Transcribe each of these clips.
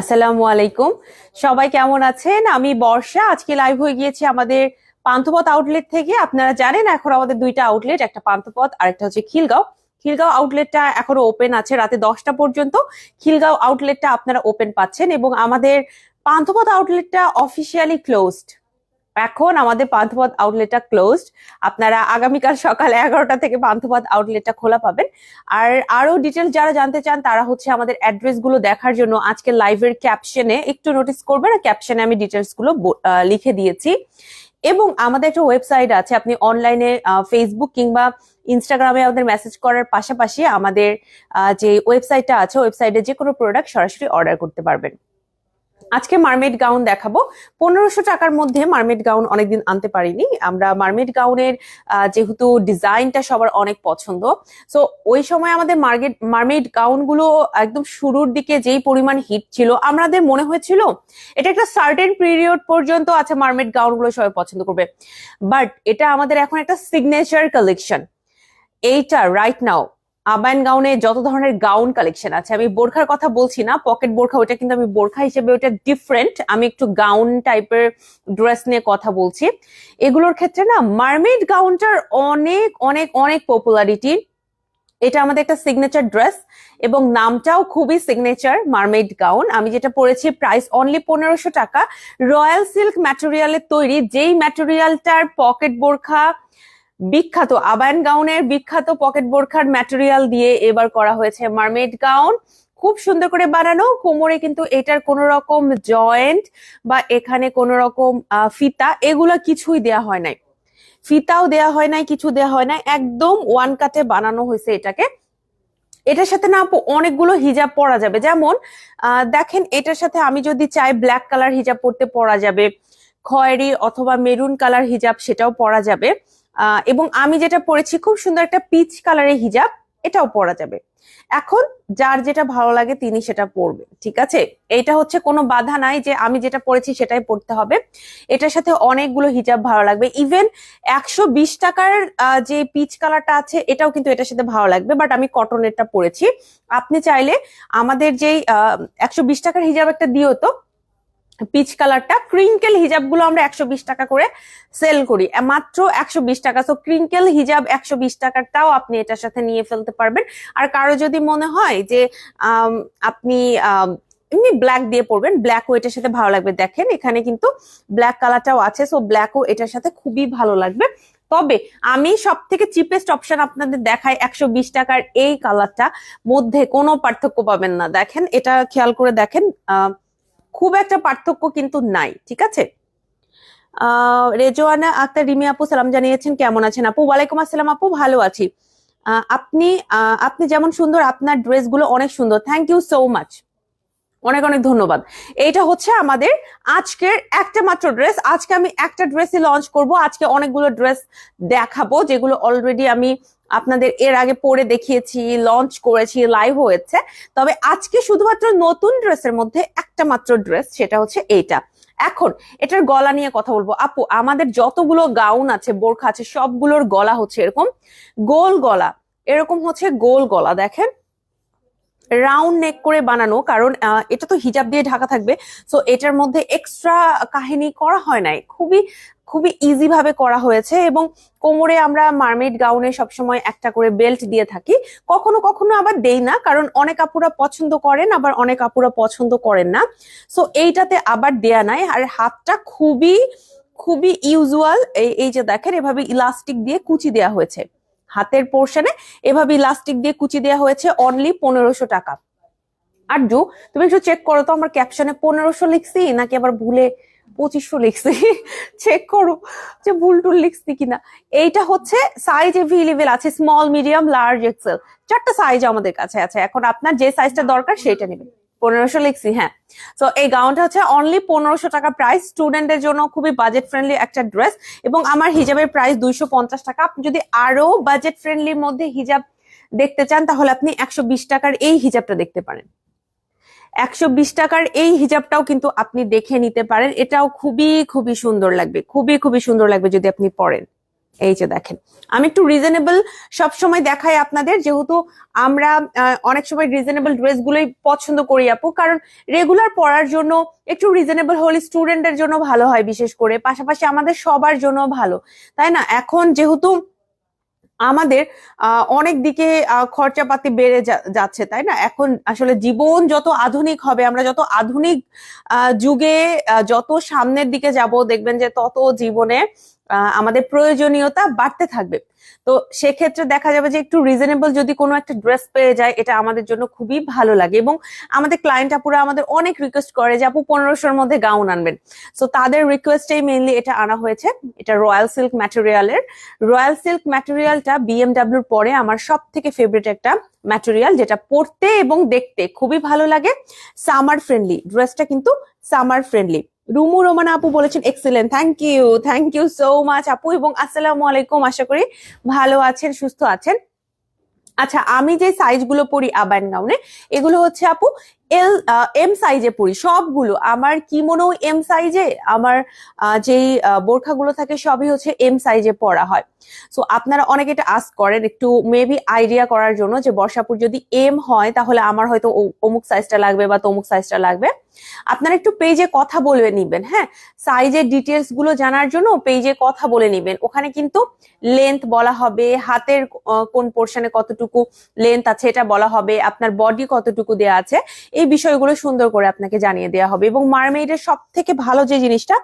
আসসালামু আলাইকুম। সবাই কেমন আছেন? আমি বর্ষা। আজকে লাইভ হয়ে গিয়েছি আমাদের পান্থপথ আউটলেট থেকে। আপনারা জানেন এখন আমাদের দুইটা আউটলেট একটা পান্থপথ আর একটা হচ্ছে খিলগাঁও। খিলগাঁও আউটলেটটা এখনও ওপেন আছে রাতে দশটা পর্যন্ত। খিলগাঁও আউটলেটটা আপনারা ওপেন পাচ্ছেন এবং আমাদের পান্থপথ আউটলেটটা অফিসিয়ালি ক্লোজড এখন আমাদের পান্থপথ আউটলেটটা ক্লোজড আপনারা আগামীকাল সকাল এগারোটা থেকে পান্থপথ আউটলেটটা খোলা পাবেন। আর আরও ডিটেলস যারা জানতে চান তারা হচ্ছে আমাদের অ্যাড্রেসগুলো দেখার জন্য আজকে লাইভের ক্যাপশনে একটু নোটিস করবেন। আর ক্যাপশনে আমি ডিটেলসগুলো আহ, লিখে দিয়েছি। এবং আমাদের একটা ওয়েবসাইট আছে আপনি অনলাইনে ফেসবুক কিংবা ইনস্টাগ্রামে আমাদের মেসেজ করার পাশাপাশি আমাদের যে ওয়েবসাইটটা আছে ওয়েবসাইটে যে কোনো প্রোডাক্ট সরাসরি অর্ডার করতে পারবেন। আজকে মার্মেড গাউন দেখাবো। পনেরোশো টাকার মধ্যে মার্মেড গাউন অনেকদিন আনতে পারিনি। আমরা মার্মেড গাউনের যেহেতু ডিজাইনটা সবার অনেক পছন্দ। সো ওই সময় আমাদের মার্কেট মার্মেড গাউনগুলো একদম শুরুর দিকে যেই পরিমাণ হিট ছিল, আমাদের মনে হয়েছিল এটা একটা সার্টেন পিরিয়ড পর্যন্ত আছে মার্মেড গাউনগুলো সবাই পছন্দ করবে। বাট এটা আমাদের এখন একটা সিগনেচার কালেকশন এইটা রাইট নাও আবায়ন গাউনে যত ধরনের গাউন কালেকশন আছে, আমি বোরখার কথা বলছি না পকেট বোরখা ওটা কিন্তু আমি বোরখা হিসেবে ওটা ডিফারেন্ট আমি একটু গাউন টাইপের ড্রেস নিয়ে কথা বলছি। এগুলোর ক্ষেত্রে না মার্মেড গাউনটার অনেক অনেক অনেক পপুলারিটি এটা আমাদের একটা সিগনেচার ড্রেস এবং নামটাও খুবই সিগনেচার মার্মেড গাউন আমি যেটা পরেছি প্রাইস অনলি পনেরোশো টাকা। রয়্যাল সিল্ক ম্যাটেরিয়ালের তৈরি, যেই ম্যাটেরিয়ালটার পকেট বোরখা বিখ্যাত আবায়ন গাউনের বিখ্যাত পকেট বোরখার ম্যাটেরিয়াল দিয়ে এবার করা হয়েছে মার্মেড গাউন খুব সুন্দর করে বানানো, কোমরে কিন্তু এটার কোনো রকম জয়েন্ট বা এখানে কোনো রকম ফিতা এগুলো কিছুই দেয়া হয় নাই। ফিতাও দেয়া হয় নাই, কিছু দেয়া হয় নাই, একদম ওয়ান কাটে বানানো হয়েছে এটাকে। এটার সাথে না আপু অনেকগুলো হিজাব পরা যাবে। যেমন দেখেন এটার সাথে আমি যদি চাই ব্ল্যাক কালার হিজাব পরতে পরা যাবে, খয়েরি অথবা মেরুন কালার হিজাব সেটাও পরা যাবে। এবং আমি যেটা পরেছি খুব সুন্দর একটা পিচ কালারের হিজাব, এটাও পরা যাবে। এখন যার যেটা ভালো লাগে তিনি সেটা পরবে, ঠিক আছে? এটা হচ্ছে কোনো বাধা নাই যে আমি যেটা পরেছি সেটাই পরতে হবে। এটার সাথে অনেকগুলো হিজাব ভালো লাগবে। ইভেন একশো বিশ টাকার যে পিচ কালারটা আছে, এটাও কিন্তু এটার সাথে ভালো লাগবে বাট আমি কটনেরটা পরেছি। আপনি চাইলে আমাদের যেই একশো বিশ টাকার হিজাব একটা দিও তো পিচ কালারটা ক্রিঙ্কেল হিজাবগুলো আমরা একশো বিশ টাকা করে সেল করি। মাত্র একশো বিশ টাকা। সো ক্রিঙ্কেল হিজাব একশো বিশ টাকারটাও আপনি এটার সাথে নিয়ে ফেলতে পারবেন। আর কারও যদি মনে হয় যে আপনি এমনি ব্ল্যাক দিয়ে পরবেন ব্ল্যাকও এটার সাথে ভালো লাগবে। দেখেন এখানে কিন্তু ব্ল্যাক কালারটাও আছে। সো ব্ল্যাকও এটার সাথে খুবই ভালো লাগবে। তবে আমি সব থেকে চিপেস্ট অপশন আপনাদের দেখাই একশো বিশ টাকার এই কালারটা মধ্যে কোনো পার্থক্য পাবেন না। দেখেন এটা খেয়াল করে দেখেন আহ, খুব একটা পার্থক্য কিন্তু নাই ঠিক আছে? আহ, রেজওয়ানা আক্তার রিমি আপু সালাম জানিয়েছেন কেমন আছেন আপু? ওয়ালাইকুম আসসালাম আপু ভালো আছি। আপনি আপনি যেমন সুন্দর আপনার ড্রেসগুলো অনেক সুন্দর। থ্যাংক ইউ সো মাচ অনেক অনেক ধন্যবাদ। এইটা হচ্ছে আমাদের আজকের একটা মাত্র ড্রেস আজকে আমি একটা ড্রেসই লঞ্চ করব। আজকে অনেকগুলো ড্রেস দেখাবো, যেগুলো অলরেডি আমি আপনাদের এর আগে পরে দেখিয়েছি লঞ্চ করেছি লাইভ হয়েছে। তবে আজকে শুধুমাত্র নতুন ড্রেসের মধ্যে একটা মাত্র ড্রেস সেটা হচ্ছে এইটা। এখন এটার গলা নিয়ে কথা বলব। আপু, আমাদের যতগুলো গাউন আছে, বোরখা আছে, সবগুলোর গলা হচ্ছে এরকম গোল গলা। এরকম হচ্ছে গোল গলা, দেখেন। রাউন্ড নেক করে বানানো, কারণ এটা তো হিজাব দিয়ে ঢাকা থাকবে সো এটার মধ্যে এক্সট্রা কাহিনী করা হয় নাই। খুবই খুবই ইজি ভাবে করা হয়েছে এবং কোমরে আমরা মার্মেড গাউনে সবসময় একটা করে বেল্ট দিয়ে থাকি। কখনো কখনো আবার দেই না, কারণ অনেক আপুরা পছন্দ করেন, আবার অনেক আপুরা পছন্দ করেন না। সো এইটাতে আবার দেয়া নাই, আর হাতটা খুবই খুবই ইউজুয়াল এই এই যে দেখেন, এভাবে ইলাস্টিক দিয়ে কুচি দেয়া হয়েছে। হাতের পোর্শনে এভাবে ইলাস্টিক দিয়ে কুচি দেওয়া হয়েছে অনলি পনেরোশো টাকা। আর জু, তুমি একটু চেক করো তো, আমার ক্যাপশনে পনেরোশো লিখছি নাকি আবার ভুলে পঁচিশশো লিখছি? চেক করো যে ভুল টুল লিখছি কিনা। এইটা হচ্ছে সাইজ এভেলেবেল আছে স্মল মিডিয়াম লার্জ এক্সেল চারটা সাইজ আমাদের কাছে আছে। এখন আপনার যে সাইজটা দরকার সেটা নেবেন। পনেরোশো লিখছি হ্যাঁ। তো এই গাউনটা হচ্ছে অনলি পনেরোশো টাকা প্রাইস স্টুডেন্টের জন্য খুবই বাজেট ফ্রেন্ডলি একটা ড্রেস এবং আমার হিজাবের প্রাইস দুইশো পঞ্চাশ টাকা। আপনি যদি আরও বাজেট ফ্রেন্ডলির মধ্যে হিজাব দেখতে চান, তাহলে আপনি একশো বিশ টাকার এই হিজাবটা দেখতে পারেন। একশো বিশ টাকার এই হিজাবটাও কিন্তু আপনি দেখে নিতে পারেন। এটাও খুবই খুবই সুন্দর লাগবে, খুবই খুবই সুন্দর লাগবে যদি আপনি পরেন। এই যে দেখেন, আমি একটু রিজনেবল সব সময় দেখাই আপনাদের, যেহেতু আমরা অনেক সময় রিজনেবল ড্রেসগুলোই পছন্দ করি আপু, কারণ রেগুলার পরার জন্য একটু রিজনেবল হলে স্টুডেন্টের জন্য ভালো হয় বিশেষ করে, পাশাপাশি আমাদের সবার জন্য ভালো, তাই না? এখন যেহেতু আমাদের অনেক দিকে খরচাপাতি বেড়ে যাচ্ছে, তাই না? এখন আসলে জীবন যত আধুনিক হবে, আমরা যত আধুনিক যুগে যত সামনের দিকে যাব, দেখবেন যে তত জীবনে আমাদের প্রয়োজনীয়তা বাড়তে থাকবে। তো সেক্ষেত্রে দেখা যাবে যে একটু রিজনেবল যদি কোনো একটা ড্রেস পেয়ে যায়, এটা আমাদের জন্য খুবই ভালো লাগে এবং আমাদের ক্লায়েন্ট আপুরা আমাদের অনেক রিকোয়েস্ট করে যে, আপু, পনেরোশোর মধ্যে গাউন আনবেন। সো তাদের রিকোয়েস্টেই মেইনলি এটা আনা হয়েছে। এটা রয়্যাল সিল্ক ম্যাটেরিয়ালের রয়্যাল সিল্ক ম্যাটেরিয়ালটা বিএমডাব্লিউর পরে আমার সব থেকে ফেভারিট একটা ম্যাটেরিয়াল যেটা পড়তে এবং দেখতে খুবই ভালো লাগে। সামার ফ্রেন্ডলি ড্রেসটা কিন্তু সামার ফ্রেন্ডলি রুমু রোমানা আপু বলেছেন excellent thank you thank you so much আপু এবং আসসালামু আলাইকুম, আশা করি ভালো আছেন, সুস্থ আছেন। আচ্ছা আমি যে সাইজগুলো পরি আবায়ন গাউনে এগুলো হচ্ছে আপু এল এম সাইজে পরি সবগুলো। আমার কিমোনো এম সাইজে আমার যেই বোরখাগুলো থাকে, সবই হচ্ছে এম সাইজে পরা হয়। সো আপনারা অনেকে এটা আস্ক করেন একটু মেবি আইডিয়া করার জন্য যে বর্ষাপুর যদি এম হয়, তাহলে আমার হয়তো অমুক সাইজটা লাগবে বা তমুক সাইজটা লাগবে। আপনারা একটু পেজে কথা বলে নিবেন হ্যাঁ? সাইজের ডিটেলসগুলো জানার জন্য পেজে কথা বলে নিবেন। ওখানে কিন্তু লেন্থ বলা হবে, হাতের কোন পোর্শনে কতটুকু লেন্থ আছে, এটা বলা হবে, আপনার বডি কতটুকু দেয়া আছে। এই বিষয়গুলো সুন্দর করে আপনাকে জানিয়ে দেওয়া হবে এবং মারমেইডের সব থেকে ভালো যে জিনিসটা,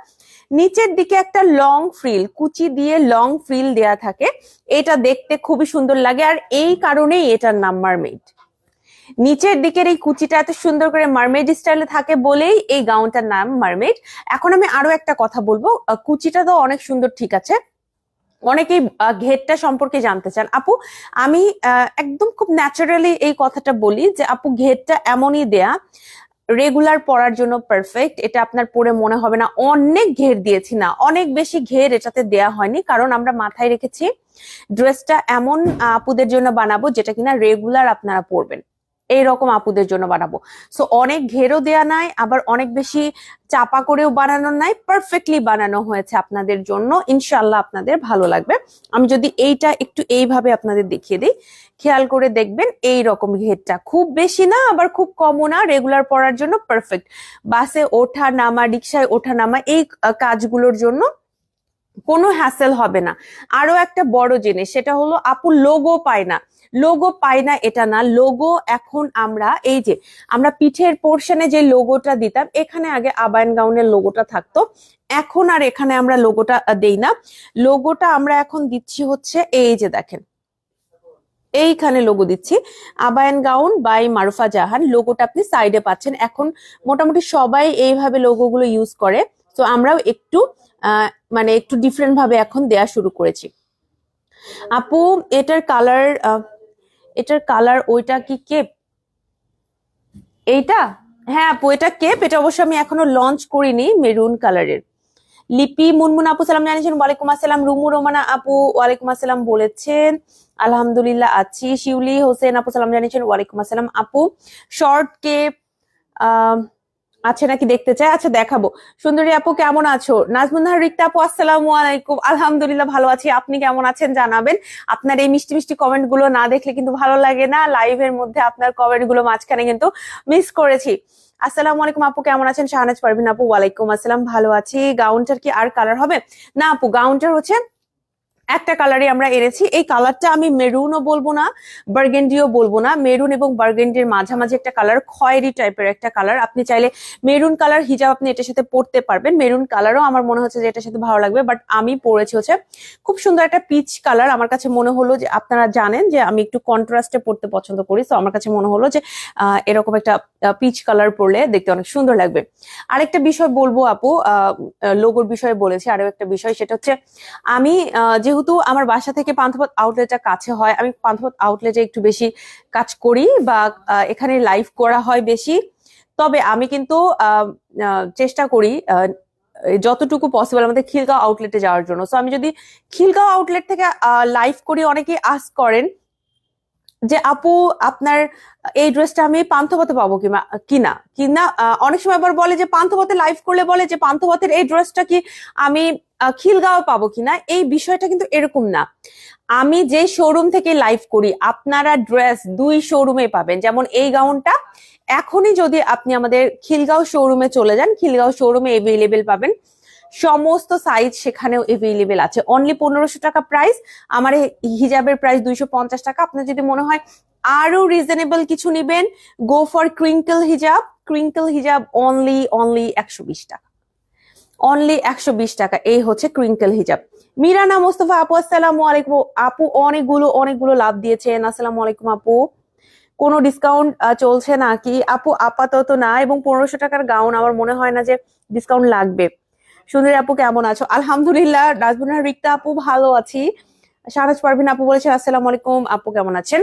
নিচের দিকে একটা লং ফ্রিল কুচি দিয়ে লং ফ্রিল দেয়া থাকে, এটা দেখতে খুবই সুন্দর লাগে আর এই কারণেই এটার নাম মারমেইড। নিচের দিকের এই কুচিটা এত সুন্দর করে মারমেড স্টাইলে থাকে বলেই এই গাউনটার নাম মারমেড এখন আমি আরও একটা কথা বলব কুচিটা তো অনেক সুন্দর ঠিক আছে অনেকেই ঘেরটা সম্পর্কে জানতে চান। আপু, আমি একদম খুব ন্যাচারালি এই কথাটা বলি যে, আপু, ঘেরটা এমনই দেয়া রেগুলার পরার জন্য পারফেক্ট এটা আপনার পরে মনে হবে না। অনেক ঘের দিয়েছি না, অনেক বেশি ঘের এটাতে দেয়া হয়নি, কারণ আমরা মাথায় রেখেছি ড্রেসটা এমন আপুদের জন্য বানাবো যেটা কিনা রেগুলার আপনারা পরবেন। এইরকম আপুদের জন্য বানাবো। সো অনেক ঘেরও দেয়া নাই, আবার অনেক বেশি চাপা করেও বানানো নাই পারফেক্টলি বানানো হয়েছে আপনাদের জন্য। ইনশাল্লাহ আপনাদের ভালো লাগবে। আমি যদি এইটা একটু এইভাবে আপনাদের দেখিয়ে দিই, খেয়াল করে দেখবেন এই রকম ঘেরটা। খুব বেশি না, আবার খুব কমও না রেগুলার পড়ার জন্য পারফেক্ট বাসে ওঠা নামা রিক্সায় ওঠা নামা, এই কাজগুলোর জন্য কোনো হ্যাসেল হবে না। আরও একটা বড় জিনিস, সেটা হলো আপু লোগো পায় না। লোগো পাই না এটা না লোগো এখন আমরা, এই যে আমরা পিঠের পোর্শনে যে লোগোটা দিতাম, এখানে আগে আবায়ন গাউনের লোগোটা থাকতো। এখন আর এখানে আমরা লোগোটা দেই না। লোগোটা আমরা এখন দিচ্ছি হচ্ছে, এই যে দেখেন। এইখানে লোগো দিচ্ছি। আবায়ন গাউন বাই মারুফা জাহান লোগোটা আপনি সাইডে পাচ্ছেন। এখন মোটামুটি সবাই এইভাবে লোগোগুলো ইউজ করে। তো আমরাও একটু মানে একটু ডিফারেন্ট ভাবে এখন দেয়া শুরু করেছি। আপু, এটার কালার এটার কালার ওইটা কি কেপ এইটা? হ্যাঁ আপু, এটা কেপ এটা অবশ্য আমি এখনও লঞ্চ করিনি মেরুন কালারের লিপি, মুনমুন আপু, সালাম জানিয়েছেন, ওয়ালাইকুম আসসালাম, রুমু, রোমানা আপু, ওয়ালাইকুম আসসালাম বলেছেন। আলহামদুলিল্লাহ আছি। শিউলি হোসেন আপু, সালাম জানিয়েছেন, ওয়ালাইকুম আসসালাম আপু। শর্ট কেপ আহ আছে নাকি দেখতে চাই? আচ্ছা দেখাবো। সুন্দরী আপু, কেমন আছো? নাজমুন্নাহার রিক্তা আপু, আসসালামু আলাইকুম। আলহামদুলিল্লাহ ভালো আছি। আপনি কেমন আছেন জানাবেন। আপনার এই মিষ্টি মিষ্টি কমেন্টগুলো না দেখলে কিন্তু ভালো লাগে না। লাইভের মধ্যে আপনার কমেন্টগুলো মাঝখানে কিন্তু মিস করেছি। আসসালামু আলাইকুম আপু, কেমন আছেন? শাহনাজ পারভিন আপু, ওয়ালাইকুম আসসালাম। ভালো আছি। গাউনটার কি আর কালার হবে? না আপু গাউনটার হচ্ছে একটা কালারই আমরা এনেছি। এই কালারটা আমি মেরুনও বলব না বার্গেন্ডিও বলব না। মেরুন এবং বার্গেন্ডির মাঝামাঝি একটা কালার খয়েরি টাইপের একটা কালার। আপনি চাইলে মেরুন কালার হিজাব আপনি এটার সাথে পরতে পারবেন। মেরুন কালারও আমার মনে হচ্ছে যে এটার সাথে ভালো লাগবে বাট আমি পরেছি হচ্ছে খুব সুন্দর একটা পিচ কালার। আমার কাছে মনে হলো যে আপনারা জানেন যে আমি একটু কন্ট্রাস্টে পড়তে পছন্দ করি তো আমার কাছে মনে হলো যে এরকম একটা পিচ কালার পরলে দেখতে অনেক সুন্দর লাগবে। আরেকটা বিষয় বলব আপু লোগোর বিষয়ে বলেছি আরও একটা বিষয় সেটা হচ্ছে আমি আহ, যেহেতু আমার বাসা থেকে পান্থপথ আউটলেটটা কাছে হয়, আমি পান্থপথ আউটলেটে একটু বেশি কাজ করি বা এখানে লাইভ করা হয় বেশি। তবে আমি কিন্তু চেষ্টা করি যতটুকু পসিবল আমাদের খিলগাঁও আউটলেটে যাওয়ার জন্য। সো আমি যদি খিলগাঁও আউটলেট থেকে লাইভ করি, অনেকেই আস করেন যে, আপু, আপনার এই ড্রেসটা আমি পান্থপথে পাবো কিনা? কিনা কিনা অনেক সময় আবার বলে যে, পান্থপথে লাইভ করলে বলে যে, পান্থপথের এই ড্রেসটা কি আমি খিলগাঁও পাবো কিনা? এই বিষয়টা কিন্তু এরকম না। আমি যে শোরুম থেকে লাইভ করি, আপনারা ড্রেস দুই শোরুমে পাবেন। যেমন এই গাউনটা এখনই যদি আপনি আমাদের খিলগাঁও শোরুমে চলে যান, খিলগাঁও শোরুমে এভেলেবেল পাবেন। সমস্ত সাইজ সেখানেও এভেলেবেল আছে। অনলি পনেরোশো টাকা প্রাইস আমার হিজাবের প্রাইস দুইশো পঞ্চাশ টাকা। আপনার যদি মনে হয় আরও রিজনেবল কিছু নিবেন গো ফর ক্রিঙ্কল হিজাব ক্রিঙ্কল হিজাব অনলি অনলি একশো বিশ টাকা। অনলি একশো বিশ টাকা, এই হচ্ছে ক্রিঙ্কল হিজাব মিরানা মোস্তফা আপু, আসসালামু আলাইকুম। আপু, অনেকগুলো অনেকগুলো লাভ দিয়েছেন। আসসালামু আলাইকুম আপু। কোনো ডিসকাউন্ট চলছে নাকি? আপু, আপাতত না, এবং পনেরোশো টাকার গাউন আমার মনে হয় না যে ডিসকাউন্ট লাগবে। সুন্দরী আপু কেমন আছো? আলহামদুলিল্লাহ রাজবুনার রিক্তা আপু ভালো আছি। শাহরাজ পারভিন আপু বলেছেন আসসালামু আলাইকুম আপু কেমন আছেন?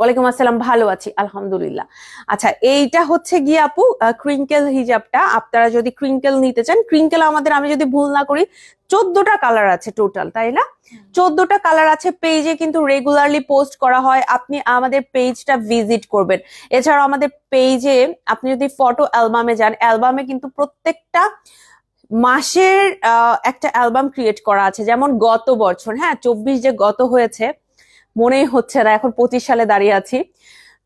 ওয়ালাইকুম আসসালাম ভালো আছি আলহামদুলিল্লাহ। আচ্ছা এইটা হচ্ছে গিয়ে আপু ক্রিঙ্কেল হিজাবটা। আপনারা যদি ক্রিঙ্কেল নিতে চান ক্রিঙ্কেল আমাদের আমি যদি ভুল না করি চোদ্দটা কালার আছে টোটাল তাই না? চোদ্দটা কালার আছে পেজে কিন্তু রেগুলারলি পোস্ট করা হয়। আপনি আমাদের পেজটা ভিজিট করবেন। এছাড়াও আমাদের পেজে আপনি যদি ফটো অ্যালবামে যান অ্যালবামে কিন্তু প্রত্যেকটা মাসের একটা অ্যালবাম ক্রিয়েট করা আছে, যেমন গত বছর হ্যাঁ চব্বিশ যে গত হয়েছে মনেই হচ্ছে না, এখন পঁচিশ সালে দাঁড়িয়ে আছি।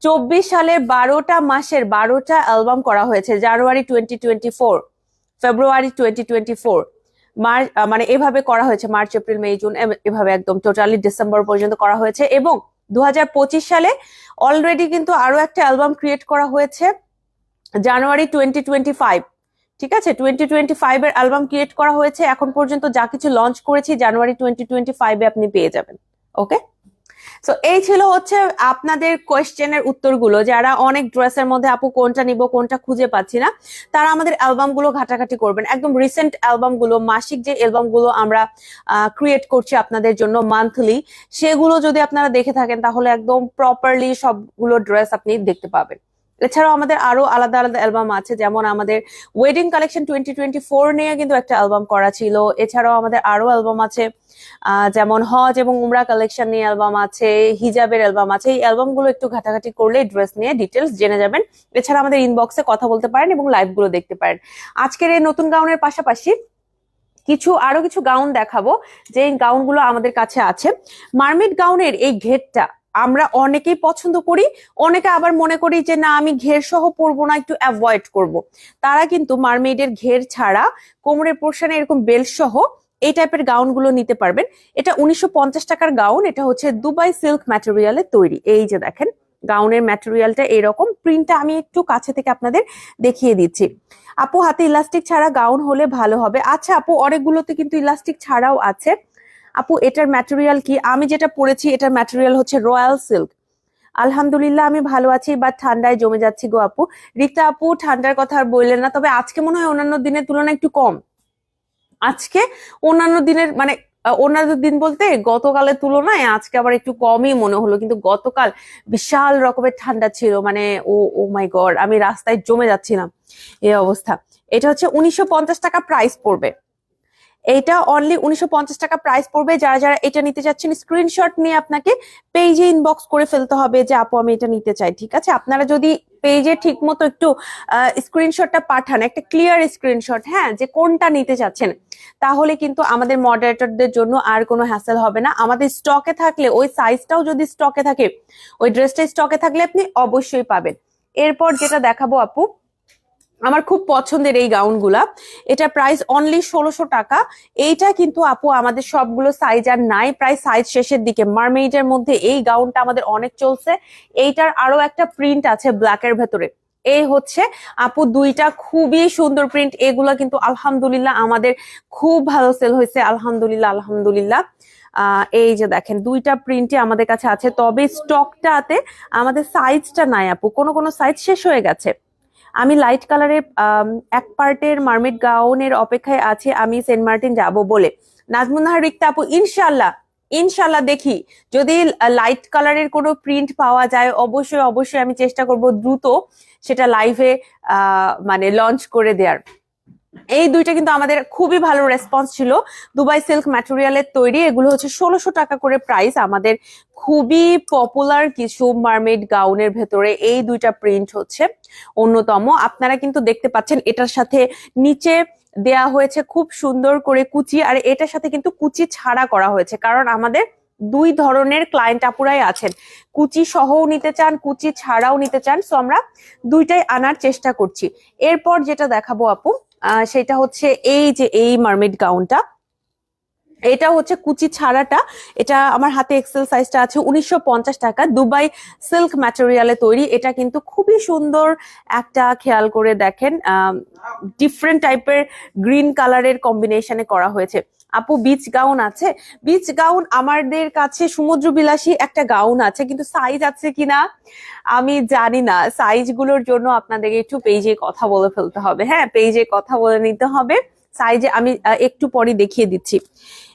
চব্বিশ সালে বারোটা মাসের বারোটা অ্যালবাম করা হয়েছে, January twenty twenty four February twenty twenty four March মানে এভাবে করা হয়েছে, মার্চ, এপ্রিল, মে, জুন এভাবে একদম টোটালি ডিসেম্বর পর্যন্ত করা হয়েছে এবং দু হাজার পঁচিশ সালে অলরেডি কিন্তু আরও একটা অ্যালবাম ক্রিয়েট করা হয়েছে, জানুয়ারি টোয়েন্টি টোয়েন্টি ফাইভ ঠিক আছে? টোয়েন্টি টোয়েন্টি ফাইভ এর অ্যালবাম ক্রিয়েট করা হয়েছে। এখন পর্যন্ত যা কিছু লঞ্চ করেছি জানুয়ারি টোয়েন্টি টোয়েন্টি ফাইভে আপনি পেয়ে যাবেন। ওকে সো এই ছিল হচ্ছে আপনাদের কোয়েশ্চেনের উত্তরগুলো। যারা অনেক ড্রেসের মধ্যে, আপু, কোনটা নিব, কোনটা খুঁজে পাচ্ছি না? তারা আমাদের অ্যালবামগুলো ঘাটাঘাটি করবেন। একদম রিসেন্ট অ্যালবামগুলো, মাসিক যে অ্যালবামগুলো আমরা ক্রিয়েট করছি আপনাদের জন্য মান্থলি সেগুলো যদি আপনারা দেখে থাকেন, তাহলে একদম প্রপারলি সবগুলো ড্রেস আপনি দেখতে পাবেন। এছাড়াও আমাদের আরও আলাদা আলাদা অ্যালবাম আছে, যেমন আমাদের wedding collection twenty twenty four নিয়ে কিন্তু একটা অ্যালবাম করা ছিল। এছাড়াও আমাদের আরও অ্যালবাম আছে যেমন হজ এবং উমরা কালেকশন নিয়ে অ্যালবাম আছে, হিজাবের অ্যালবাম আছে। এই অ্যালবামগুলো একটু ঘাটাঘাটি করলে ড্রেস নিয়ে ডিটেলস জেনে যাবেন। এছাড়া আমাদের ইনবক্সে কথা বলতে পারেন এবং লাইভগুলো দেখতে পারেন। আজকের এই নতুন গাউনের পাশাপাশি কিছু, আরও কিছু গাউন দেখাবো যে গাউনগুলো আমাদের কাছে আছে। মার্মিড গাউনের এই ঘেরটা আমরা অনেকেই পছন্দ করি, অনেকে আবার মনে করি যে, না, আমি ঘের সহ পরবো না, একটু অ্যাভয়েড করব। তারা কিন্তু মার্মেডের ঘের ছাড়া কোমরের পোর্শনে এরকম বেল্ট সহ এই টাইপের গাউনগুলো নিতে পারবেন। এটা উনিশশো পঞ্চাশ টাকার গাউন, এটা হচ্ছে দুবাই সিল্ক ম্যাটেরিয়ালের তৈরি। এই যে দেখেন, গাউনের ম্যাটেরিয়ালটা এরকম। প্রিন্টটা আমি একটু কাছে থেকে আপনাদের দেখিয়ে দিচ্ছি। আপু, হাতে ইলাস্টিক ছাড়া গাউন হলে ভালো হবে। আচ্ছা আপু, অনেকগুলোতে কিন্তু ইলাস্টিক ছাড়াও আছে। আপু, এটার ম্যাটেরিয়াল কি? আমি যেটা পড়েছি, এটার ম্যাটেরিয়াল হচ্ছে রয়্যাল সিল্ক আলহামদুলিল্লাহ, আমি ভালো আছি বা ঠান্ডায় জমে যাচ্ছি গো আপু। রিক্তা আপু, ঠান্ডার কথা আর বললেন না, তবে আজকে মনে হয় অন্যান্য দিনের তুলনায় একটু কম। আজকে অন্যান্য দিনের মানে অন্যান্য দিন বলতে গতকালের তুলনায় আজকে আবার একটু কমই মনে হলো, কিন্তু গতকাল বিশাল রকমের ঠান্ডা ছিল মানে ও ও মাই গড আমি রাস্তায় জমে যাচ্ছিলাম, এই অবস্থা। এটা হচ্ছে উনিশশো পঞ্চাশ টাকা প্রাইস পড়বে। এইটা অনলি উনিশশো পঞ্চাশ টাকা প্রাইস পড়বে। যারা যারা এটা নিতে চাচ্ছেন স্ক্রিনশট নিয়ে আপনাকে পেজে ইনবক্স করে ফেলতে হবে যে, আপু, আমি এটা নিতে চাই। ঠিক আছে? আপনারা যদি পেজে ঠিক মতো একটু স্ক্রিনশটটা পাঠান, একটা ক্লিয়ার স্ক্রিনশট হ্যাঁ যে কোনটা নিতে চাচ্ছেন তাহলে কিন্তু আমাদের মডারেটরদের জন্য আর কোনো হ্যাসেল হবে না। আমাদের স্টকে থাকলে, ওই সাইজটাও যদি স্টকে থাকে, ওই ড্রেসটা স্টকে থাকলে আপনি অবশ্যই পাবেন। এরপর যেটা দেখাবো, আপু আমার খুব পছন্দের এই গাউনগুলা। এটা প্রাইস অনলি ষোলোশো টাকা। এইটা কিন্তু আপু আমাদের সবগুলো সাইজ আর নাই। প্রায় সাইজ শেষের দিকে। মার্মেইডের মধ্যে এই গাউনটা আমাদের অনেক চলছে। এইটার আরও একটা প্রিন্ট আছে ব্ল্যাকের ভেতরে। এই হচ্ছে আপু দুইটা খুবই সুন্দর প্রিন্ট এগুলা কিন্তু আলহামদুলিল্লাহ আমাদের খুব ভালো সেল হয়েছে। আলহামদুলিল্লাহ আলহামদুলিল্লাহ। এই যে দেখেন, দুইটা প্রিন্টই আমাদের কাছে আছে। তবে স্টকটাতে আমাদের সাইজটা নাই আপু। কোনো কোনো সাইজ শেষ হয়ে গেছে। আমি লাইট কালারের এক পার্টের মার্মেড গাউনের অপেক্ষায় আছে, আমি সেন্ট মার্টিন যাব বলে। নাজমুন্নাহার রিক্তা আপু ইনশাল্লাহ ইনশাল্লাহ দেখি। যদি লাইট কালারের কোনো প্রিন্ট পাওয়া যায়, অবশ্যই অবশ্যই আমি চেষ্টা করব দ্রুত সেটা লাইভে মানে লঞ্চ করে দেওয়ার এই দুইটা কিন্তু আমাদের খুবই ভালো রেসপন্স ছিল। দুবাই সিল্ক ম্যাটেরিয়ালের তৈরি, এগুলো হচ্ছে ষোলোশো টাকা করে প্রাইস আমাদের খুবই পপুলার কিছু মারমেড গাউনের ভেতরে এই দুইটা প্রিন্ট হচ্ছে। অন্যতম, আপনারা কিন্তু দেখতে পাচ্ছেন এটার সাথে নিচে দেয়া হয়েছে খুব সুন্দর করে কুচি, আর এটার সাথে কিন্তু কুচি ছাড়া করা হয়েছে, কারণ আমাদের দুই ধরনের ক্লায়েন্ট আপুরাই আছেন। কুচি সহও নিতে চান, কুচি ছাড়াও নিতে চান সো আমরা দুইটাই আনার চেষ্টা করছি। এরপর যেটা দেখাবো আপু সেটা হচ্ছে এই যে এই মার্মেড গাউনটা। এটা হচ্ছে কুচি ছাড়াটা। এটা আমার হাতে এক্সেল সাইজটা আছে, উনিশশো পঞ্চাশ টাকা। দুবাই সিল্ক ম্যাটেরিয়ালে তৈরি। এটা কিন্তু খুবই সুন্দর একটা খেয়াল করে দেখেন ডিফারেন্ট টাইপের গ্রিন কালারের কম্বিনেশনে করা হয়েছে। আপু বিচ গাউন আছে। বিচ গাউন আমাদের কাছে সমুদ্র বিলাসী একটা গাউন আছে, কিন্তু সাইজ আছে কিনা আমি জানি না। সাইজগুলোর জন্য আপনাদেরকে একটু পেজে কথা বলে ফেলতে হবে। হ্যাঁ পেজে কথা বলে নিতে হবে। সাইজে আমি একটু পরে দেখিয়ে দিচ্ছি।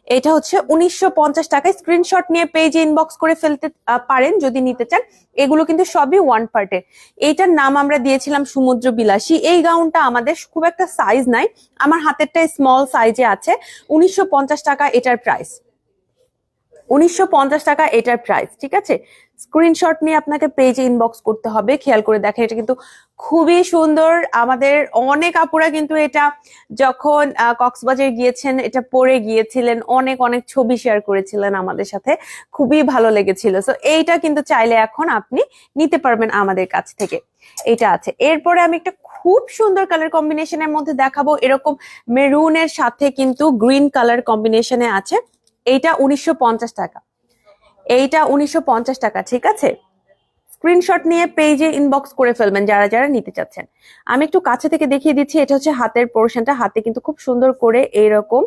এটা হচ্ছে উনিশশো পঞ্চাশ টাকায় স্ক্রিনশট নিয়ে পেজে ইনবক্স করে ফেলতে পারেন যদি নিতে চান। এগুলো কিন্তু সবই ওয়ান পার্টের এইটার নাম আমরা দিয়েছিলাম সমুদ্র বিলাসী। এই গাউনটা আমাদের খুব একটা সাইজ নাই। আমার হাতেরটা স্মল সাইজে আছে। উনিশশো পঞ্চাশ টাকা এটার প্রাইস উনিশশো পঞ্চাশ টাকা এটার প্রাইস ঠিক আছে? স্ক্রিনশট নিয়ে আপনাকে পেজে ইনবক্স করতে হবে, খেয়াল করে দেখেন, এটা কিন্তু খুবই সুন্দর। আমাদের অনেক আপুরা কিন্তু এটা যখন কক্সবাজার গিয়েছেন, এটা পরে গিয়েছিলেন, অনেক অনেক ছবি শেয়ার করেছিলেন আমাদের সাথে, খুবই ভালো লেগেছিল। সো এইটা কিন্তু চাইলে এখন আপনি নিতে পারবেন আমাদের কাছ থেকে। এটা আছে। এরপরে আমি একটা খুব সুন্দর কালার কম্বিনেশনের মধ্যে দেখাবো। এরকম মেরুনের সাথে কিন্তু গ্রিন কালার কম্বিনেশনে আছে। এইটা উনিশশো পঞ্চাশ টাকা। এইটা উনিশশো পঞ্চাশ টাকা, ঠিক আছে? স্ক্রিনশট নিয়ে পেজে ইনবক্স করে ফেলবেন যারা যারা নিতে চাচ্ছেন। আমি একটু কাছে থেকে দেখিয়ে দিচ্ছি, এটা হচ্ছে হাতের পোর্শনটা হাতে কিন্তু খুব সুন্দর করে এইরকম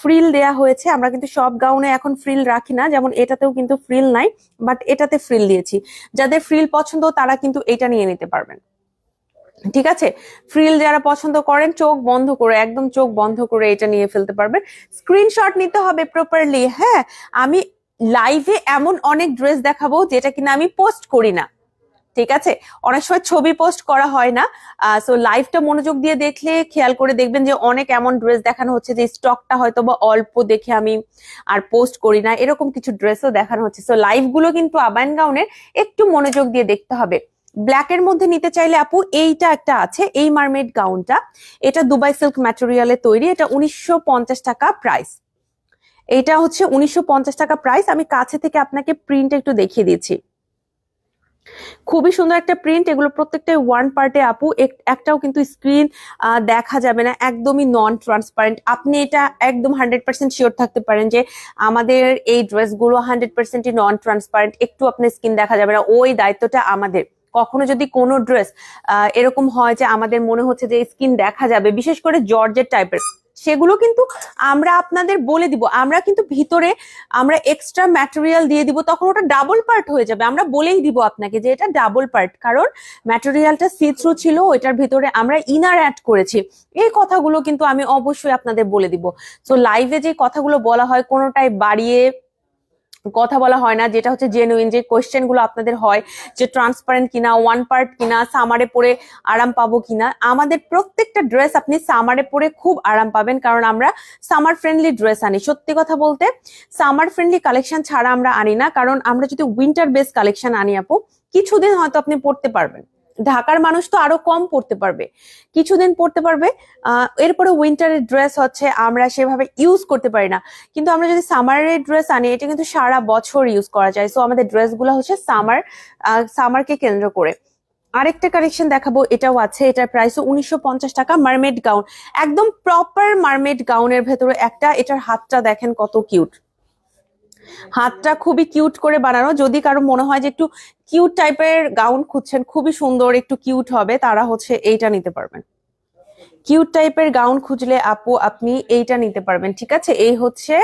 ফ্রিল দেয়া হয়েছে। আমরা কিন্তু সব গাউনে এখন ফ্রিল রাখি না, যেমন এটাতেও কিন্তু ফ্রিল নাই বাট এটাতে ফ্রিল দিয়েছি। যাদের ফ্রিল পছন্দ, তারা কিন্তু এটা নিয়ে নিতে পারবেন। ঠিক আছে? ফ্রিল যারা পছন্দ করেন, চোখ বন্ধ করে, একদম চোখ বন্ধ করে এটা নিয়ে ফেলতে পারবেন। স্ক্রিনশট নিতে হবে প্রপারলি হ্যাঁ? আমি লাইভে এমন অনেক ড্রেস দেখাবো যেটা কিনা আমি পোস্ট করি না। ঠিক আছে? অনেক সময় ছবি পোস্ট করা হয় না। সো লাইভটা মনোযোগ দিয়ে দেখলে খেয়াল করে দেখবেন যে অনেক এমন ড্রেস দেখানো হচ্ছে যে স্টকটা হয়তো বা অল্প দেখে আমি আর পোস্ট করি না। এরকম কিছু ড্রেসও দেখানো হচ্ছে। সো লাইভগুলো কিন্তু আবায়ন গাউনের একটু মনোযোগ দিয়ে দেখতে হবে। ব্ল্যাক এর মধ্যে নিতে চাইলে আপু, এইটা একটা আছে, এই মারমেড গাউনটা এটা দুবাই সিল্ক ম্যাটেরিয়ালে তৈরি, এটা উনিশশো পঞ্চাশ টাকা প্রাইস এটা হচ্ছে উনিশশো পঞ্চাশ টাকা প্রাইস আমি কাছে থেকে আপনাকে প্রিন্ট একটু দেখিয়ে দিচ্ছি। খুবই সুন্দর একটা প্রিন্ট এগুলো প্রত্যেকটা ওয়ান পার্টে আপু, এক- একটাও কিন্তু স্ক্রিন দেখা যাবে না, একদমই নন ট্রান্সপারেন্ট আপনি এটা একদম হান্ড্রেড পার্সেন্ট শিওর থাকতে পারেন যে আমাদের এই ড্রেসগুলো হান্ড্রেড পার্সেন্টই নন ট্রান্সপারেন্ট একটু আপনার স্কিন দেখা যাবে না, ওই দায়িত্বটা আমাদের। কখনো যদি কোনো ড্রেস এরকম হয় যে আমাদের মনে হচ্ছে যে স্কিন দেখা যাবে, বিশেষ করে জর্জের টাইপের, সেগুলো কিন্তু আমরা আপনাদের বলে দিব। আমরা কিন্তু ভিতরে আমরা এক্সট্রা ম্যাটেরিয়াল দিয়ে দিব, তখন ওটা ডাবল পার্ট হয়ে যাবে। আমরা বলেই দিব আপনাকে যে এটা ডাবল পার্ট কারণ ম্যাটেরিয়ালটা সি থ্রু ছিল, ওইটার ভিতরে আমরা ইনার অ্যাড করেছি। এই কথাগুলো কিন্তু আমি অবশ্যই আপনাদের বলে দিব। সো লাইভে যে কথাগুলো বলা হয় কোনোটাই বাড়িয়ে কথা বলা হয় না, যেটা হচ্ছে জেনুইন যে কোয়েশ্চেনগুলো আপনাদের হয়, যে ট্রান্সপারেন্ট কিনা ওয়ান পার্ট কিনা সামারে পরে আরাম পাবো কিনা, আমাদের প্রত্যেকটা ড্রেস আপনি সামারে পরে খুব আরাম পাবেন, কারণ আমরা সামার ফ্রেন্ডলি ড্রেস আনি। সত্যি কথা বলতে সামার ফ্রেন্ডলি কালেকশন ছাড়া আমরা আনি না, কারণ আমরা যদি উইন্টার বেস কালেকশন আনি আপু, কিছুদিন হয়তো আপনি পড়তে পারবেন। ঢাকার মানুষ তো আরও কম পড়তে পারবে। কিছুদিন পড়তে পারবে এরপরে উইন্টারের ড্রেস হচ্ছে, আমরা সেভাবে ইউজ করতে পারি না। কিন্তু আমরা যদি সামারের ড্রেস আনি, এটা কিন্তু সারা বছর ইউজ করা যায়। সো আমাদের ড্রেসগুলো হচ্ছে সামার সামারকে কেন্দ্র করে। আরেকটা কালেকশন দেখাবো, এটাও আছে, এটার প্রাইস উনিশশো পঞ্চাশ টাকা মারমেড গাউন একদম প্রপার মারমেড গাউনের ভেতরে একটা, এটার হাতটা দেখেন কত কিউট হাতটা খুবই কিউট করে বানানো। যদি কারও মনে হয় যে একটু কিউট টাইপের গাউন খুঁজছেন, খুবই সুন্দর, একটু কিউট হবে, তারা হচ্ছে এইটা নিতে পারবেন। কিউট টাইপের গাউন খুঁজলে আপু, আপনি এইটা নিতে পারবেন, ঠিক আছে? এই হচ্ছে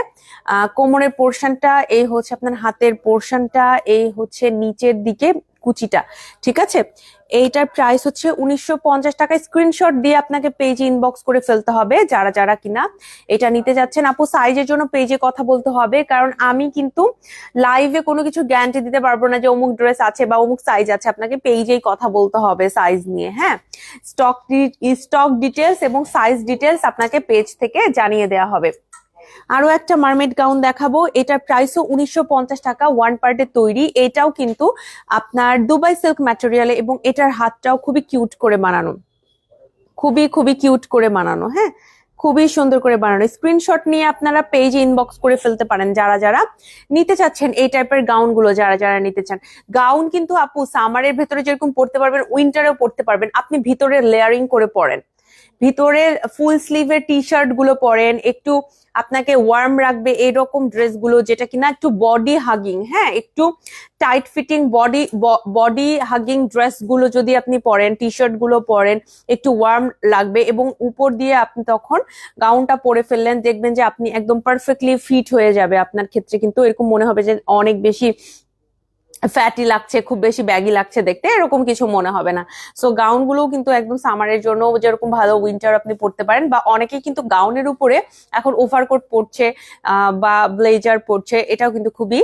কোমরের পোর্শনটা এই হচ্ছে আপনার হাতের পোর্শনটা এই হচ্ছে নিচের দিকে কুচিটা, ঠিক আছে? এইটার প্রাইস হচ্ছে উনিশশো পঞ্চাশ টাকা স্ক্রিনশট দিয়ে আপনাকে পেজে ইনবক্স করে ফেলতে হবে, যারা যারা কিনা এটা নিতে যাচ্ছেন। আপু সাইজের জন্য পেজে কথা বলতে হবে, কারণ আমি কিন্তু লাইভে কোনো কিছু গ্যারান্টি দিতে পারব না যে অমুক ড্রেস আছে বা অমুক সাইজ আছে, আপনাকে পেজেই কথা বলতে হবে সাইজ নিয়ে হ্যাঁ? স্টক স্টক ডিটেলস এবং সাইজ ডিটেলস আপনাকে পেজ থেকে জানিয়ে দেওয়া হবে। আরও একটা মার্মেড গাউন দেখাবো। এটার প্রাইসও উনিশশো পঞ্চাশ টাকা ওয়ান পার্টের তৈরি। এটাও কিন্তু আপনার দুবাই সিল্ক ম্যাটেরিয়ালে এবং এটার হাতটাও খুবই কিউট করে বানানো। খুবই খুবই কিউট করে বানানো হ্যাঁ? খুবই সুন্দর করে বানানো। স্ক্রিনশট নিয়ে আপনারা পেজে ইনবক্স করে ফেলতে পারেন যারা যারা। নিতে চাচ্ছেন এই টাইপের গাউনগুলো যারা যারা নিতে চান। গাউন কিন্তু আপু সামারের ভেতরে যেরকম পড়তে পারবেন উইন্টারেও পড়তে পারবেন। আপনি ভিতরে লেয়ারিং করে পরেন। ভিতরের ফুল স্লিভের টি শার্টগুলো পরেন, একটু আপনাকে ওয়ার্ম রাখবে এরকম ড্রেসগুলো যেটা কিনা একটু বডি হাগিং হ্যাঁ একটু tight fitting body body hugging ড্রেসগুলো যদি আপনি পরেন টি শার্টগুলো পরেন, একটু ওয়ার্ম লাগবে এবং উপর দিয়ে আপনি তখন গাউনটা পরে ফেললেন, দেখবেন যে আপনি একদম পারফেক্টলি ফিট হয়ে যাবে। আপনার ক্ষেত্রে কিন্তু এরকম মনে হবে যে অনেক বেশি ফ্যাটি লাগছে খুব বেশি ব্যাগি লাগছে দেখতে এরকম কিছু মনে হবে না। সো গাউন গুলোও কিন্তু একদম সামারের জন্য যেরকম ভালো উইন্টার আপনি পড়তে পারেন বা অনেকেই কিন্তু গাউনের উপরে এখন ওভারকোট আহ, বা ব্লেজার পরছে এটাও কিন্তু খুবই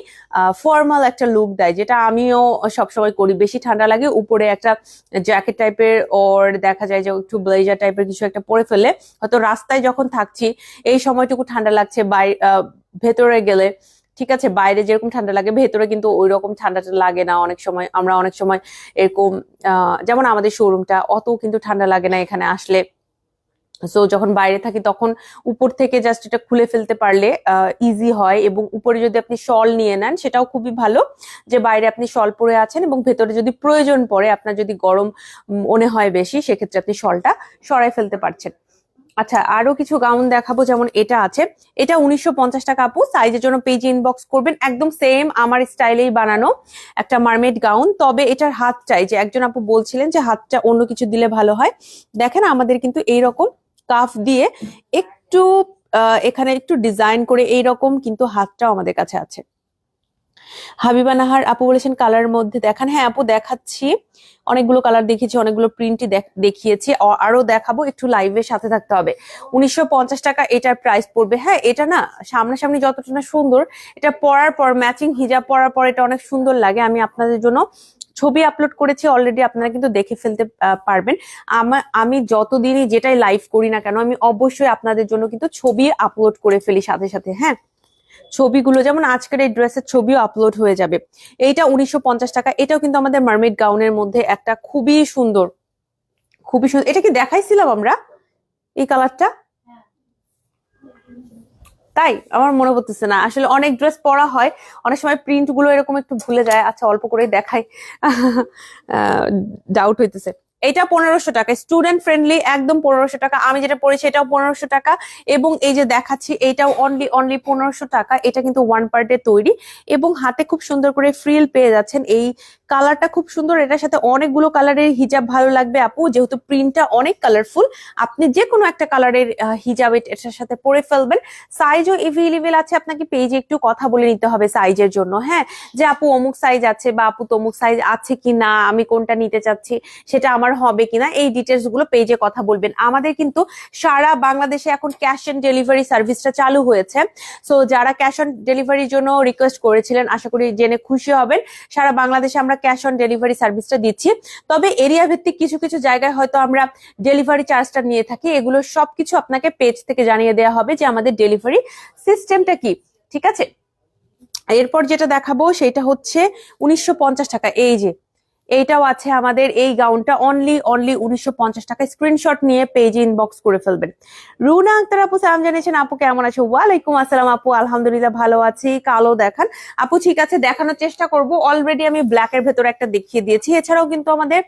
ফর্মাল একটা লুক দেয় যেটা আমিও সবসময় করি। বেশি ঠান্ডা লাগে উপরে একটা জ্যাকেট টাইপের ওর দেখা যায় যে একটু ব্লেজার টাইপের কিছু একটা পরে ফেলে হয়তো রাস্তায় যখন থাকছি এই সময়টুকু ঠান্ডা লাগছে বাই ভেতরে গেলে ঠিক আছে, বাইরে যেরকম ঠান্ডা লাগে, ভেতরে কিন্তু ওই রকম ঠান্ডাটা লাগে না অনেক সময়। আমরা অনেক সময় এরকম যেমন আমাদের শোরুমটা অত কিন্তু ঠান্ডা লাগে না এখানে আসলে। সো যখন বাইরে থাকি তখন উপর থেকে জাস্ট এটা খুলে ফেলতে পারলে ইজি হয় এবং উপরে যদি আপনি শল নিয়ে নেন, সেটাও খুবই ভালো যে বাইরে আপনি শল পরে আছেন এবং ভেতরে যদি প্রয়োজন পড়ে, আপনার যদি গরম মনে হয় বেশি, সেক্ষেত্রে আপনি শলটা সরাই ফেলতে পারছেন। আচ্ছা আরও কিছু গাউন দেখাবো যেমন এটা আছে। এটা উনিশশো পঞ্চাশ টাকা আপু সাইজের জন্য পেজ ইনবক্স করবেন, একদম সেম আমার স্টাইলেই বানানো একটা মার্মেড গাউন তবে এটার হাতটাই যে একজন আপু বলছিলেন যে হাতটা অন্য কিছু দিলে ভালো হয়। দেখেন আমাদের কিন্তু এইরকম কাফ দিয়ে একটু এখানে একটু ডিজাইন করে এইরকম কিন্তু হাতটাও আমাদের কাছে আছে। হাবিবা নাহার আপু বলেছেন কালারের মধ্যে দেখান হ্যাঁ আপু দেখাচ্ছি। অনেকগুলো কালার দেখিয়েছি, অনেকগুলো প্রিন্টই দেখিয়েছি। আরও দেখাবো, একটু লাইভের সাথে থাকতে হবে। উনিশশো পঞ্চাশ টাকা এটার প্রাইস পড়বে। হ্যাঁ এটা না, সামনাসামনি যতটা না সুন্দর, এটা পরার পর ম্যাচিং হিজাব পরার পর এটা অনেক সুন্দর লাগে। আমি আপনাদের জন্য ছবি আপলোড করেছি অলরেডি আপনারা কিন্তু দেখে ফেলতে পারবেন। আমার আমি যতদিনই যেটাই লাইভ করি না কেন, আমি অবশ্যই আপনাদের জন্য কিন্তু ছবি আপলোড করে ফেলি সাথে সাথে। হ্যাঁ? ছবিগুলো, যেমন আজকের এই ড্রেসের ছবিও আপলোড হয়ে যাবে। এইটা উনিশশো পঞ্চাশ টাকা। এটাও কিন্তু আমাদের মার্মেড গাউনের মধ্যে একটা খুবই সুন্দর খুবই সুন্দর এটা কি দেখাইছিলাম আমরা? এই কালারটা তাই? আমার মনে পড়তেছে না। আসলে অনেক ড্রেস পরা হয়। অনেক সময় প্রিন্টগুলো এরকম একটু ভুলে যায়। আচ্ছা অল্প করে দেখাই। ডাউট হইতেছে। এটা পনেরোশো টাকা। স্টুডেন্ট ফ্রেন্ডলি একদম পনেরোশো টাকা। আমি যেটা পড়েছি এটাও পনেরোশো টাকা। এবং এই যে দেখাচ্ছি, এটাও অনলি অনলি পনেরোশো টাকা। এটা কিন্তু ওয়ান পার্টের তৈরি। এবং হাতে খুব সুন্দর করে ফ্রিল পেয়ে যাচ্ছেন। এই কালারটা খুব সুন্দর। এটার সাথে অনেকগুলো কালারের হিজাব ভালো লাগবে আপু। যেহেতু প্রিন্টটা অনেক কালারফুল আপনি যে কোনো একটা কালারের হিজাব এট- এটার সাথে পরে ফেলবেন। সাইজও এভেলেবেল আছে। আপনাকে পেজে একটু কথা বলে নিতে হবে সাইজের জন্য। হ্যাঁ? যে আপু অমুক সাইজ আছে বা আপু তমুক সাইজ আছে কি না আমি কোনটা নিতে চাচ্ছি, সেটা আমার হবে কিনা, এই ডিটেলসগুলো পেজে কথা বলবেন। আমাদের কিন্তু সারা বাংলাদেশে এখন ক্যাশ অন ডেলিভারি সার্ভিসটা চালু হয়েছে। সো যারা ক্যাশ অন ডেলিভারির জন্য রিকোয়েস্ট করেছিলেন, আশা করি জেনে খুশি হবেন। সারা বাংলাদেশে আমরা ক্যাশ অন ডেলিভারি সার্ভিসটা দিচ্ছি। তবে এরিয়া ভিত্তিক কিছু কিছু জায়গায় হয়তো আমরা ডেলিভারি চার্জটা নিয়ে থাকি। এগুলো সবকিছু আপনাকে পেজ থেকে জানিয়ে দেওয়া হবে যে আমাদের ডেলিভারি সিস্টেমটা কি। ঠিক আছে? এরপর যেটা দেখাবো, সেটা হচ্ছে উনিশশো পঞ্চাশ টাকা। এই যে এইটাও আছে আমাদের এই গাউনটা অনলি অনলি উনিশশো পঞ্চাশ টাকা স্ক্রিনশট নিয়ে পেজে ইনবক্স করে ফেলবেন। রুনা আক্তার আপু, সালাম জানিয়েছেন, আপু কেমন আছে? ওয়ালাইকুম আসসালাম আপু, আলহামদুলিল্লাহ ভালো আছি, কালো দেখান। আপু, ঠিক আছে, দেখানোর চেষ্টা করব। অলরেডি আমি ব্ল্যাক এর ভেতরে একটা দেখিয়ে দিয়েছি। এছাড়াও কিন্তু আমাদের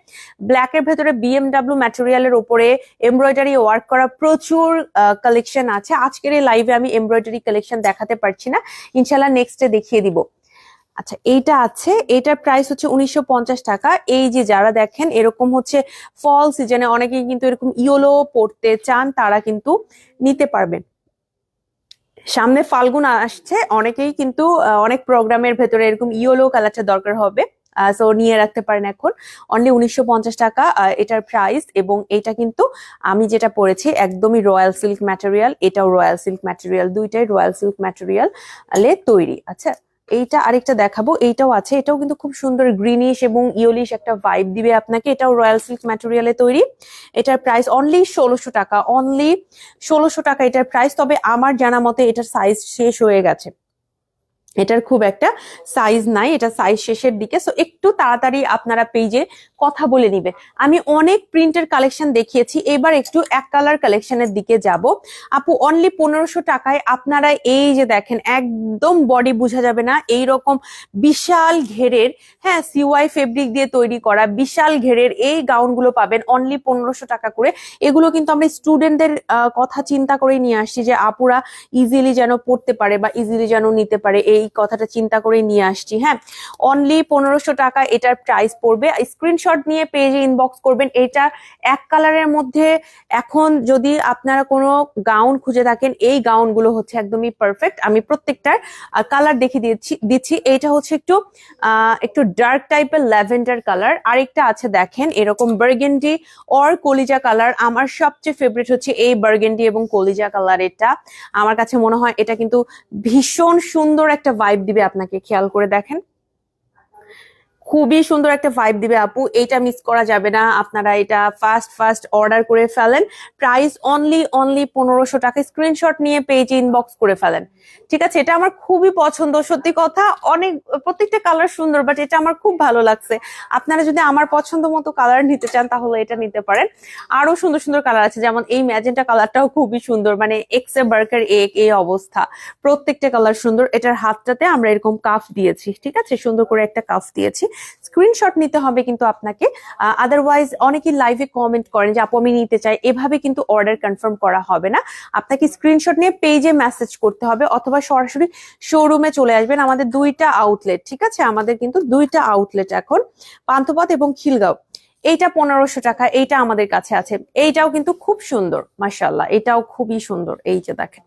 ব্ল্যাক এর ভেতরে বিএমডাব্লিউ ম্যাটেরিয়ালের উপরে এমব্রয়ডারি ওয়ার্ক করা প্রচুর কালেকশন আছে। আজকের এই লাইভে আমি এমব্রয়ডারি কালেকশন দেখাতে পারছি না। ইনশাল্লাহ নেক্সটে দেখিয়ে দিব। আচ্ছা এইটা আছে এটার প্রাইস হচ্ছে উনিশশো পঞ্চাশ টাকা। এই যে যারা দেখেন, এরকম হচ্ছে ফল সিজনে অনেকেই কিন্তু এরকম ইয়োলো পড়তে চান, তারা কিন্তু নিতে পারবেন। সামনে ফাল্গুন আসছে, অনেকেই কিন্তু অনেক প্রোগ্রামের ভেতরে এরকম ইয়োলো কালারটা দরকার হবে। সো নিয়ে রাখতে পারেন এখন। অনলি উনিশশো পঞ্চাশ টাকা এটার প্রাইস এবং এটা কিন্তু আমি যেটা পরেছি একদমই রয়্যাল সিল্ক ম্যাটেরিয়াল এটাও রয়্যাল সিল্ক ম্যাটেরিয়াল দুইটাই রয়্যাল সিল্ক ম্যাটেরিয়াল তৈরি। আচ্ছা এইটা আরেকটা দেখাবো, এইটাও আছে, এটাও কিন্তু খুব সুন্দর গ্রিনিশ এবং ইয়োলিশ একটা ভাইব দিবে আপনাকে, এটাও রয়্যাল সিল্ক ম্যাটেরিয়ালে তৈরি। এটার প্রাইস অনলি ষোলোশো টাকা অনলি ষোলোশো টাকা এটার প্রাইস তবে আমার জানা মতে এটার সাইজ শেষ হয়ে গেছে। এটার খুব একটা সাইজ নাই, এটা সাইজ শেষের দিকে সো একটু তাড়াতাড়ি আপনারা পেজে কথা বলে নিবে। আমি অনেক প্রিন্টের কালেকশন দেখিয়েছি, এবার একটু এক কালার কালেকশনের দিকে যাব। আপু অনলি পনেরোশো টাকায় আপনারা এই যে দেখেন, একদম বডি বোঝা যাবে না এই রকম বিশাল ঘেরের হ্যাঁ সিওয়াই ফেব্রিক দিয়ে তৈরি করা বিশাল ঘেরের এই গাউনগুলো পাবেন অনলি পনেরোশো টাকা করে। এগুলো কিন্তু আমরা স্টুডেন্টদের কথা চিন্তা করে নিয়ে আসছি যে আপুরা ইজিলি যেন পড়তে পারে বা ইজিলি যেন নিতে পারে, এই কথাটা চিন্তা করে নিয়ে আসছি হ্যাঁ। অনলি পনেরোশো টাকা এটার প্রাইস পড়বে। স্ক্রিনশট নিয়ে পেজে ইনবক্স করবেন। এটা এক কালারের মধ্যে এখন যদি আপনারা কোনো গাউন খুঁজে থাকেন, এই গাউনগুলো হচ্ছে একদমই পারফেক্ট আমি প্রত্যেকটার কালার দেখিয়ে দিচ্ছি দিচ্ছি। এইটা হচ্ছে একটু একটু ডার্ক টাইপের ল্যাভেন্ডার কালার আরেকটা আছে দেখেন, এরকম বার্গেন্ডি অর কলিজা কালার আমার সবচেয়ে ফেভারিট হচ্ছে এই বার্গেন্ডি এবং কলিজা কালার এটা। আমার কাছে মনে হয় এটা কিন্তু ভীষণ সুন্দর একটা ভাইব দিবে আপনাকে, খেয়াল করে দেখেন। খুবই সুন্দর একটা ভাইব দিবে আপু। এটা মিস করা যাবে না। আপনারা এটা ফার্স্ট ফার্স্ট অর্ডার করে ফেলেন। প্রাইস অনলি অনলি পনেরোশো টাকা। স্ক্রিনশট নিয়ে পেজে ইনবক্স করে ফেলেন। ঠিক আছে? এটা আমার খুবই পছন্দ। সত্যি কথা, অনেক, প্রত্যেকটা কালার সুন্দর বাট এটা আমার খুব ভালো লাগছে। আপনারা যদি আমার পছন্দ মতো কালার নিতে চান, তাহলে এটা নিতে পারেন। আরও সুন্দর সুন্দর কালার আছে। যেমন এই ম্যাজেন্টা কালারটাও খুবই সুন্দর। মানে এক্স বার্কার এক এই অবস্থা। প্রত্যেকটা কালার সুন্দর। এটার হাতটাতে আমরা এরকম কাফ দিয়েছি। ঠিক আছে? সুন্দর করে একটা কাফ দিয়েছি। স্ক্রিনশট নিতে হবে কিন্তু আপনাকে। আদারওয়াইজ অনেকেই লাইভে কমেন্ট করেন যে, আপু, আমি নিতে চাই। এভাবে কিন্তু অর্ডার কনফার্ম করা হবে না। আপনাকে স্ক্রিনশট নিয়ে পেজে মেসেজ করতে হবে অথবা সরাসরি শোরুমে চলে আসবেন। আমাদের দুইটা আউটলেট ঠিক আছে? আমাদের কিন্তু দুইটা আউটলেট এখন, পান্থপথ এবং খিলগাঁও। এইটা পনেরোশো টাকা, এইটা আমাদের কাছে আছে। এইটাও কিন্তু খুব সুন্দর মার্শাল্লাহ এটাও খুবই সুন্দর। এই যে দেখেন।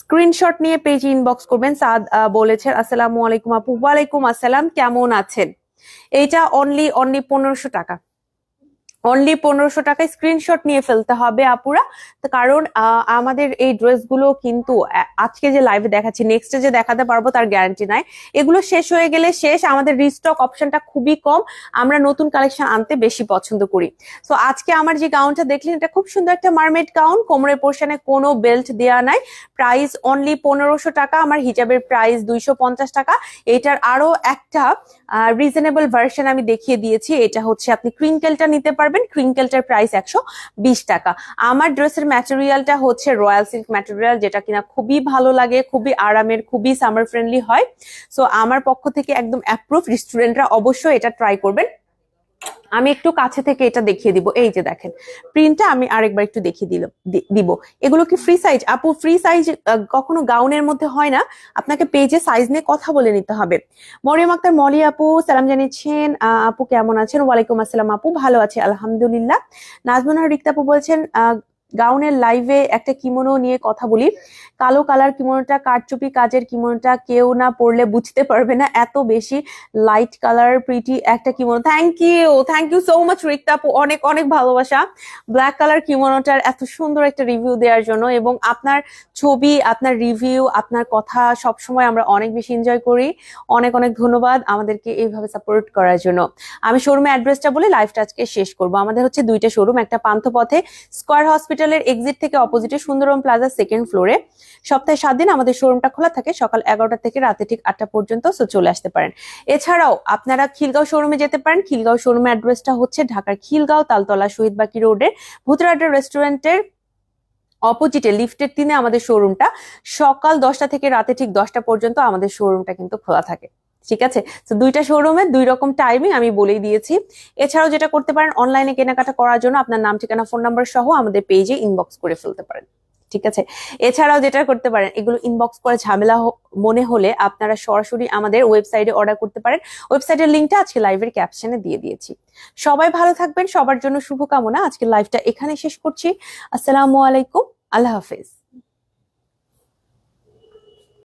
স্ক্রিনশট নিয়ে পেজে ইনবক্স করবেন। সাদ বলেছেন, আসসালামু আলাইকুম আপু। ওয়ালাইকুম আসসালাম। কেমন আছেন? এইটা অনলি অনলি পনেরোশো টাকা। অনলি পনেরোশো টাকায় স্ক্রিনশট নিয়ে ফেলতে হবে আপুরা। কারণ আমাদের এই ড্রেসগুলো কিন্তু আজকে যে লাইভে দেখাচ্ছি নেক্সটে যে দেখাতে পারব তার গ্যারান্টি নাই। এগুলো শেষ হয়ে গেলে শেষ, আমাদের রিস্টক অপশনটা খুবই কম। আমরা নতুন কালেকশন আনতে বেশি পছন্দ করি। তো আজকে আমার যে গাউনটা দেখলেন, এটা খুব সুন্দর একটা মার্মেড গাউন কোমরের পোর্শনে কোনো বেল্ট দেওয়া নাই। প্রাইস অনলি পনেরোশো টাকা, আমার হিজাবের প্রাইস দুইশো পঞ্চাশ টাকা। এটার আরও একটা রিজনেবল ভার্সন আমি দেখিয়ে দিয়েছি, এটা হচ্ছে আপনি ক্রিঙ্কেলটা নিতে পারবেন ক্রিঙ্কেলটার প্রাইস একশো বিশ টাকা। আমার ড্রেসের ম্যাটেরিয়ালটা হচ্ছে রয়্যাল সিল্ক ম্যাটেরিয়াল যেটা কিনা খুবই ভালো লাগে, খুবই আরামের, খুবই সামার ফ্রেন্ডলি হয়। সো আমার পক্ষ থেকে একদম অ্যাপ্রুভ রেস্টুরেন্টরা অবশ্যই এটা ট্রাই করবেন। আমি একটু কাছে থেকে এটা দেখিয়ে দিব। এই যে দেখেন প্রিন্টটা আমি আরেকবার একটু দেখিয়ে দিল দিব। এগুলো কি ফ্রি সাইজ আপু ফ্রি সাইজ কখনো গাউনের মধ্যে হয় না। আপনাকে পেজে সাইজ নিয়ে কথা বলে নিতে হবে। মরিয়াম আক্তার, মলি আপু, সালাম জানিয়েছেন। আপু কেমন আছেন? ওয়ালাইকুম আসসালাম আপু, ভালো আছে, আলহামদুলিল্লাহ। নাজমুন রিক্তা আপু বলছেন গাউনের লাইভে একটা কিমোনো নিয়ে কথা বলি। কালো কালার কিমোনোটা কারচুপি কাজের কিমোনোটা কেউ না পড়লে বুঝতে পারবে না। এত বেশি লাইট কালার প্রিটি একটা kimono thank you thank you so much Rikta অনেক অনেক ভালোবাসা। ব্ল্যাক কালার কিমোনোটার এত সুন্দর একটা রিভিউ দেওয়ার জন্য এবং আপনার ছবি, আপনার রিভিউ আপনার কথা সব সময় আমরা অনেক বেশি এনজয় করি। অনেক অনেক ধন্যবাদ আমাদেরকে এইভাবে সাপোর্ট করার জন্য। আমি শোরুমে অ্যাড্রেসটা বলে লাইভটা আজকে শেষ করব। আমাদের হচ্ছে দুইটা শোরুম একটা পান্থপথে স্কয়ার হসপিটালের এক্সিট থেকে অপোজিটে সুন্দরম প্লাজা সেকেন্ড ফ্লোরে সপ্তাহে সাত দিন আমাদের শোরুমটা খোলা থাকে, সকাল এগারোটা থেকে রাতে ঠিক আটটা পর্যন্ত সো চলে আসতে পারেন। এছাড়াও আপনারা খিলগাঁও শোরুমে যেতে পারেন। খিলগাঁও শোরুমের অ্যাড্রেসটা হচ্ছে ঢাকার খিলগাঁও তালতলা শহীদ বাকি রোডের ভূতরাডা রেস্টুরেন্টের অপোজিটে লিফটের তিনে আমাদের শোরুমটা সকাল দশটা থেকে রাতে ঠিক দশটা পর্যন্ত আমাদের শোরুমটা কিন্তু খোলা থাকে। ঠিক আছে? তো দুইটা শোরুমে দুই রকম টাইমিং আমি বলেই দিয়েছি। এছাড়াও যেটা করতে পারেন অনলাইনে কেনাকাটা করার জন্য আপনার নাম, ঠিকানা ফোন নাম্বার সহ আমাদের পেজে ইনবক্স করে ফেলতে পারেন। ঠিক আছে? এছাড়াও যেটা করতে পারেন, এগুলো ইনবক্স করে ঝামেলা মনে হলে আপনারা সরাসরি আমাদের ওয়েবসাইটে অর্ডার করতে পারেন। ওয়েবসাইটের লিঙ্কটা আজকে লাইভের ক্যাপশনে দিয়ে দিয়েছি। সবাই ভালো থাকবেন, সবার জন্য শুভকামনা। আজকে লাইভটা এখানে শেষ করছি। আসসালামু আলাইকুম, আল্লাহ হাফেজ।